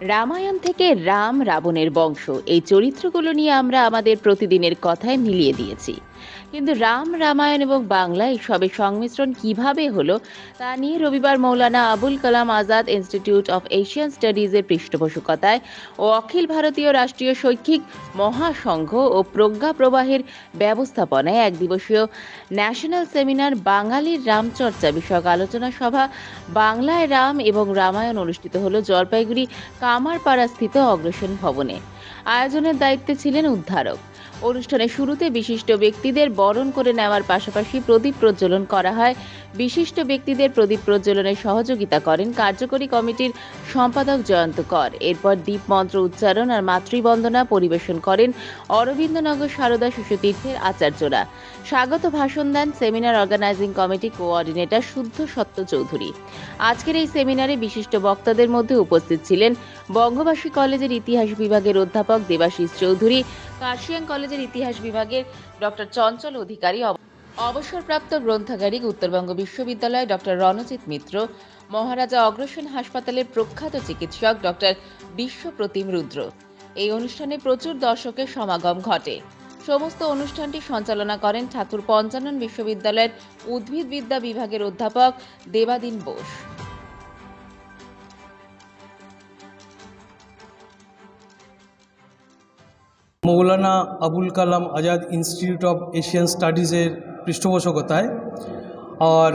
রামায়ণ থেকে রাম রাবণের বংশ। এই চরিত্রগুলো নিয়ে আমরা আমাদের প্রতিদিনের কথায় মিলিয়ে দিয়েছি। কিন্তু রাম, রামায়ণ এবং বাংলা এসবের সংমিশ্রণ কীভাবে হলো, তা নিয়ে রবিবার Maulana Abul Kalam Azad institute of Asian স্টাডিজের পৃষ্ঠপোষকতায় ও অখিল ভারতীয় রাষ্ট্রীয় শৈক্ষিক মহাসংঘ ও প্রজ্ঞা প্রবাহের ব্যবস্থাপনায় এক দিবসীয় ন্যাশনাল সেমিনার বাঙালির রামচর্চা বিষয়ক আলোচনা সভা বাংলায় রাম এবং রামায়ণ অনুষ্ঠিত হলো জলপাইগুড়ি কামারপাড়া স্থিত অগ্রসেন ভবনে। আয়োজনের দায়িত্বে ছিলেন উদ্ধারক। অনুষ্ঠানের শুরুতে বিশিষ্ট ব্যক্তিদের বরণ করে নেওয়ার পাশাপাশি প্রদীপ প্রজ্বলন করা হয় বিশিষ্ট ব্যক্তিদের প্রদীপ প্রজ্বলনে সহযোগিতা করেন কার্যকরী কমিটির সম্পাদক জয়ন্ত কর। এরপর দীপ মন্ত্র উচ্চারণ আর মাতৃবন্দনা পরিবেশন করেন অরবিন্দনগর সারদা শিশুতীর্থের আচার্যরা। স্বাগত ভাষণ দেন seminar organising committee coordinator Suddha Satya Chowdhury. আজকের এই সেমিনারে বিশিষ্ট বক্তাদের মধ্যে উপস্থিত ছিলেন বঙ্গবাসী কলেজের ইতিহাস বিভাগের অধ্যাপক দেবাশিস চৌধুরী, কার্শিয়াং কলেজের ইতিহাস বিভাগের ডক্টর চঞ্চল অধিকারী অবসরপ্রাপ্ত গ্রন্থাগারিক উত্তরবঙ্গ বিশ্ববিদ্যালয় ডক্টর রণজিৎ মিত্র, মহারাজা অগ্রসেন হাসপাতালের প্রখ্যাত চিকিৎসক ডক্টর বিশ্বপ্রতিম রুদ্র। এই অনুষ্ঠানে প্রচুর দর্শকের সমাগম ঘটে। সমস্ত অনুষ্ঠানটি সঞ্চালনা করেন ঠাকুর পঞ্চানন বিশ্ববিদ্যালয়ের উদ্ভিদবিদ্যা বিভাগের অধ্যাপক Debadin Bose. Maulana Abul Kalam Azad institute of Asian স্টাডিজের পৃষ্ঠপোষকতায়। আর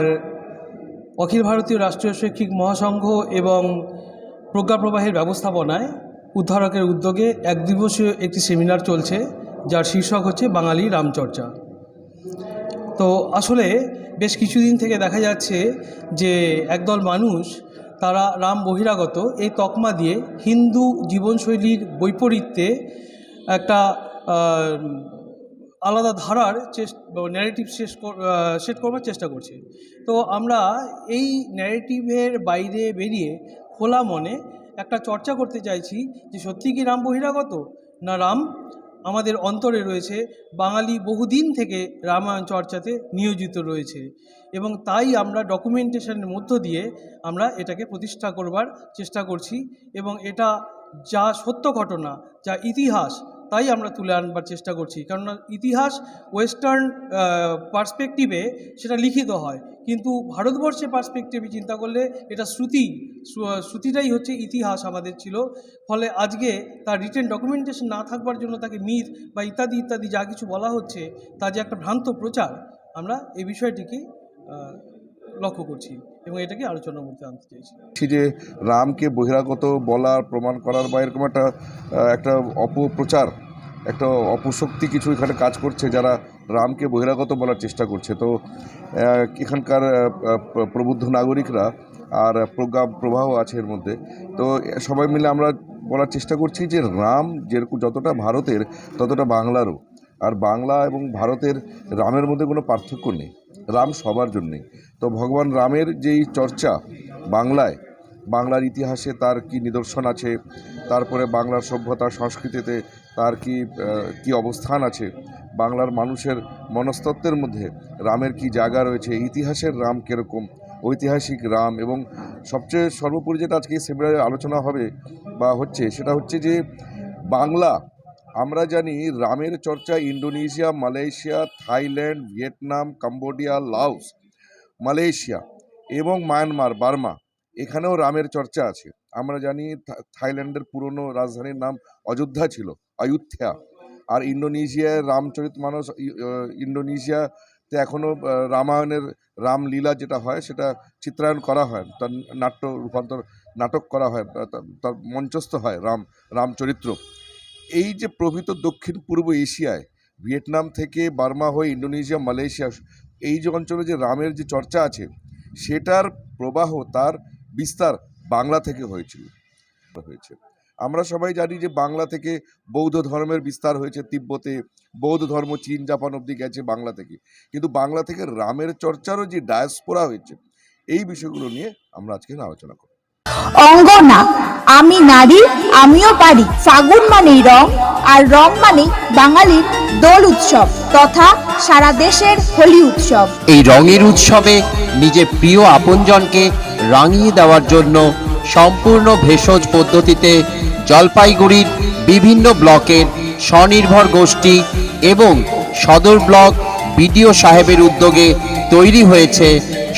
অখিল ভারতীয় রাষ্ট্রীয় শৈক্ষিক মহাসংঘ এবং প্রজ্ঞাপ্রবাহের ব্যবস্থাপনায় উদ্ধারকের উদ্যোগে এক দিবসীয় একটি সেমিনার চলছে, যার শীর্ষক হচ্ছে বাঙালি রামচর্চা। তো আসলে বেশ কিছুদিন থেকে দেখা যাচ্ছে যে একদল মানুষ, তারা রাম বহিরাগত, এই তকমা দিয়ে হিন্দু জীবনশৈলীর বৈপরীত্যে একটা আলাদা ধারার ন্যারেটিভ শেষ সেট করবার চেষ্টা করছি। তো আমরা এই ন্যারেটিভের বাইরে বেরিয়ে খোলা মনে একটা চর্চা করতে চাইছি যে সত্যি কি রাম বহিরাগত না রাম? আমাদের অন্তরে রয়েছে বাঙালি বহুদিন থেকে রামায়ণ চর্চাতে নিয়োজিত রয়েছে এবং তাই আমরা ডকুমেন্টেশনের মধ্য দিয়ে আমরা এটাকে প্রতিষ্ঠা করবার চেষ্টা করছি এবং এটা যা সত্য ঘটনা, যা ইতিহাস তাই আমরা তুলে আনবার চেষ্টা করছি। কেননা ইতিহাস ওয়েস্টার্ন পার্সপেক্টিভে সেটা লিখিত হয়। কিন্তু ভারতবর্ষের পার্সপেক্টিভে চিন্তা করলে এটা শ্রুতি শ্রুতিটাই হচ্ছে ইতিহাস আমাদের ছিল। ফলে আজকে তার রিটেন ডকুমেন্টেশন না থাকবার জন্য তাকে মিথ বা ইত্যাদি ইত্যাদি যা কিছু বলা হচ্ছে, তা যে একটা ভ্রান্ত প্রচার, আমরা এই বিষয়টিকে লক্ষ্য করছি এবং এটাকে আলোচনার মধ্যে আনতে চাইছি। যে রামকে বহিরাগত বলার, প্রমাণ করার বা এরকম একটা একটা অপপ্রচার, একটা অপশক্তি কিছু এখানে কাজ করছে যারা রামকে বহিরাগত বলার চেষ্টা করছে। তো এখানকার প্রবুদ্ধ নাগরিকরা আর প্রজ্ঞা প্রবাহ আছে এর মধ্যে। তো সবাই মিলে আমরা বলার চেষ্টা করছি যে রাম যেরকম, যতটা ভারতের, ততটা বাংলারও। আর বাংলা এবং ভারতের রামের মধ্যে কোনো পার্থক্য নেই। রাম সবার জন্যে। তো ভগবান রামের যেই চর্চা বাংলায়, বাংলার ইতিহাসে তার কি নিদর্শন আছে, তারপরে বাংলার সভ্যতা, সংস্কৃতিতে তার কি কি অবস্থান আছে, বাংলার মানুষের মনস্তত্ত্বের মধ্যে রামের কি জায়গা রয়েছে, ইতিহাসের রাম কীরকম, ঐতিহাসিক রাম এবং সবচেয়ে সর্বোপরি যেটা আজকে সেমিনারে আলোচনা হবে বা হচ্ছে, সেটা হচ্ছে যে বাংলা আমরা জানি রামের চর্চা Indonesia Malaysia Thailand Vietnam Cambodia Laos Malaysia এবং মায়ানমার বার্মা। এখানেও রামের চর্চা আছে। আমরা জানি থাইল্যান্ডের পুরনো রাজধানীর নাম অযোধ্যা ছিল অযোধ্যা। আর ইন্দোনেশিয়ায় রামচরিত মানস ই- আহ, ইন্দোনেশিয়াতে এখনও রামায়ণের রামলীলা যেটা হয় সেটা চিত্রায়ন করা হয় তার নাট্য রূপান্তর নাটক করা হয় তার মঞ্চস্থ হয় রাম রামচরিত্র। এই যে প্রভৃত দক্ষিণ পূর্ব এশিয়ায়, ভিয়েতনাম থেকে বার্মা হয়ে ইন্দোনেশিয়া, মালয়েশিয়া, এই যে অঞ্চলে যে রামের যে চর্চা আছে, সেটার প্রবাহ তার বিস্তার বাংলা থেকে হয়েছিল, হয়েছে। আমরা সবাই জানি যে বাংলা থেকে বৌদ্ধ ধর্মের বিস্তার হয়েছে তিব্বতে, বৌদ্ধ ধর্ম চীন, জাপান অবধি গেছে বাংলা থেকে। কিন্তু বাংলা থেকে রামের চর্চারও যে ডায়াসপোরা হয়েছে, এই বিষয়গুলো নিয়ে আমরা আজকে আলোচনা করব। অঙ্গনা আমি নারী, আমিও পারি। ফাগুন মানেই রং, আর রং মানেই বাঙালির দোল উৎসব তথা সারা দেশের হোলি উৎসব। এই রঙের উৎসবে নিজের প্রিয় আপনজনকে রাঙিয়ে দেওয়ার জন্য সম্পূর্ণ ভেষজ পদ্ধতিতে জলপাইগুড়ির বিভিন্ন ব্লকের স্বনির্ভর গোষ্ঠী এবং সদর ব্লক বিডিও সাহেবের উদ্যোগে তৈরি হয়েছে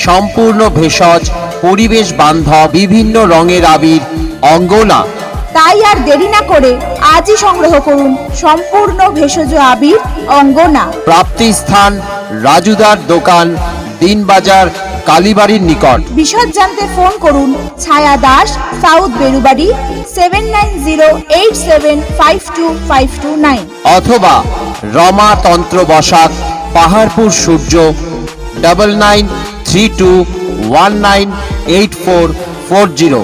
সম্পূর্ণ ভেষজ পরিবেশ বান্ধব বিভিন্ন রঙের আবির অঙ্গনা তাই আর দেরি না করে আজই সংগ্রহ করুন সম্পূর্ণ ভেষজ আবির অঙ্গনা প্রাপ্তি স্থান রাজুদার দোকান দিনবাজার কালীবাড়ির নিকট। বিশদ জানতে ফোন করুন Chhaya Das south Berubari seven nine zero eight seven five two five two nine. অথবা রমা তন্ত্র Basak Paharpur Surya double nine three two one nine eight four four zero